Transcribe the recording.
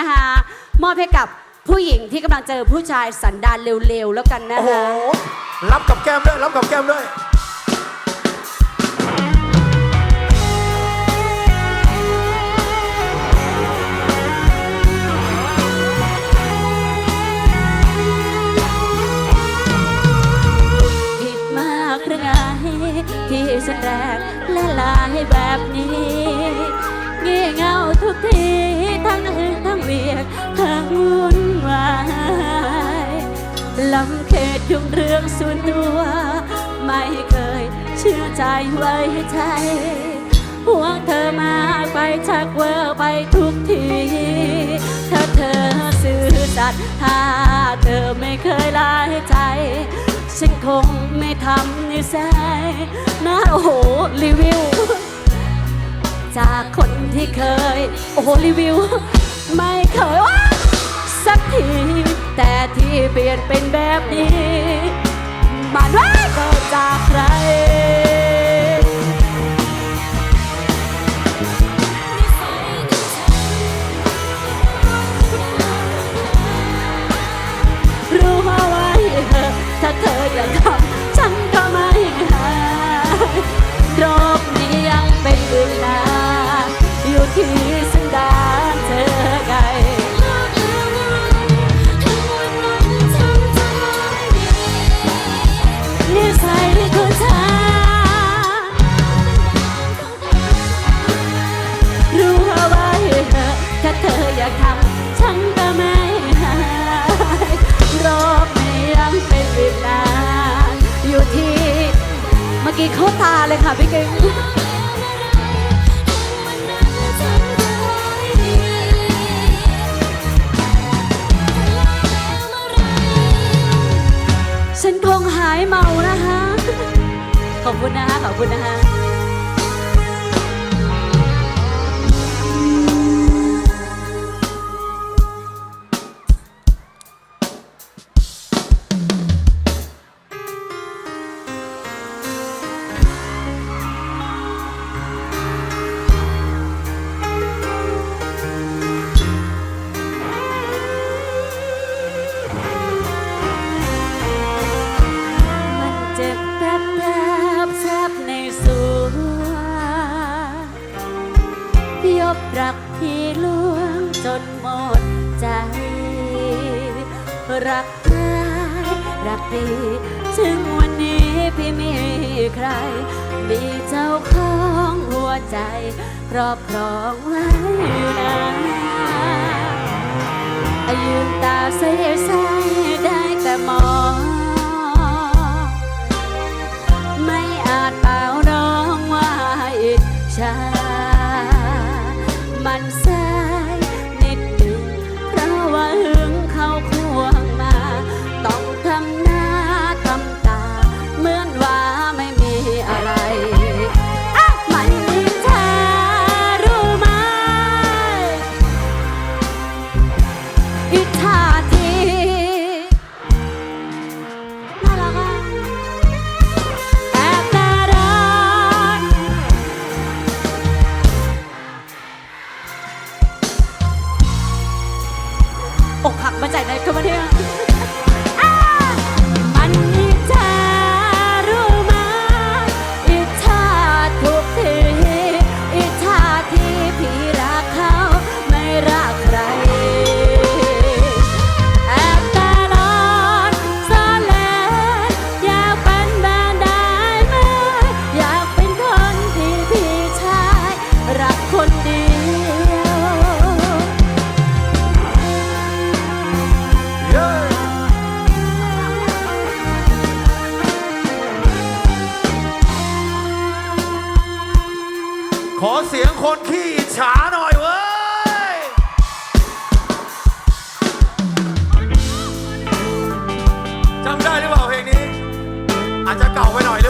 นะคะ มอบให้กับผู้หญิงที่กำลังเจอผู้ชายสันดานเร็วๆแล้วกันนะโอ้โห คะ รับกับแก้มด้วย รับกับแก้มด้วย ผิดมากหรือไงที่ฉันแรกและลายแบบนี้ ลำเขตยุ่งเรื่องส่วนตัว ไม่เคยเชื่อใจไว้ใจห่วงเธอมาไปชักเวอร์ไปทุกที ถ้าเธอซื่อสัตย์ถ้าเธอไม่เคยลายใจ ฉันคงไม่ทำนิสัยนะโอ้โห รีวิว จากคนที่เคย โอ้โห รีวิว ไม่เคยสักที แต่ที่เปลี่ยนเป็นแบบนี้มันว่าเกิดจากใคราเธออยากทำฉันก็ไม่หายโรคนี้ยังเป็นวิญญาณอยู่ที่เมื่อกี้เข้าตาเลยค่ะพี่เก่งฉันคงหายเมานะคะขอบคุณนะคะขอบคุณนะคะ พี่ลวงจนหมดใจ รักได้รักดีถึงวันนี้พี่มีใคร มีเจ้าของหัวใจครอบครองไว้อยู่นะยืนตาใสใสได้แต่มอง มั อกหักมาจากไหนกันมาเนี่ย คนขี้ฉาหน่อยเว้ย จำได้หรือเปล่าเพลงนี้ อาจจะเก่าไปหน่อยหรือเล่า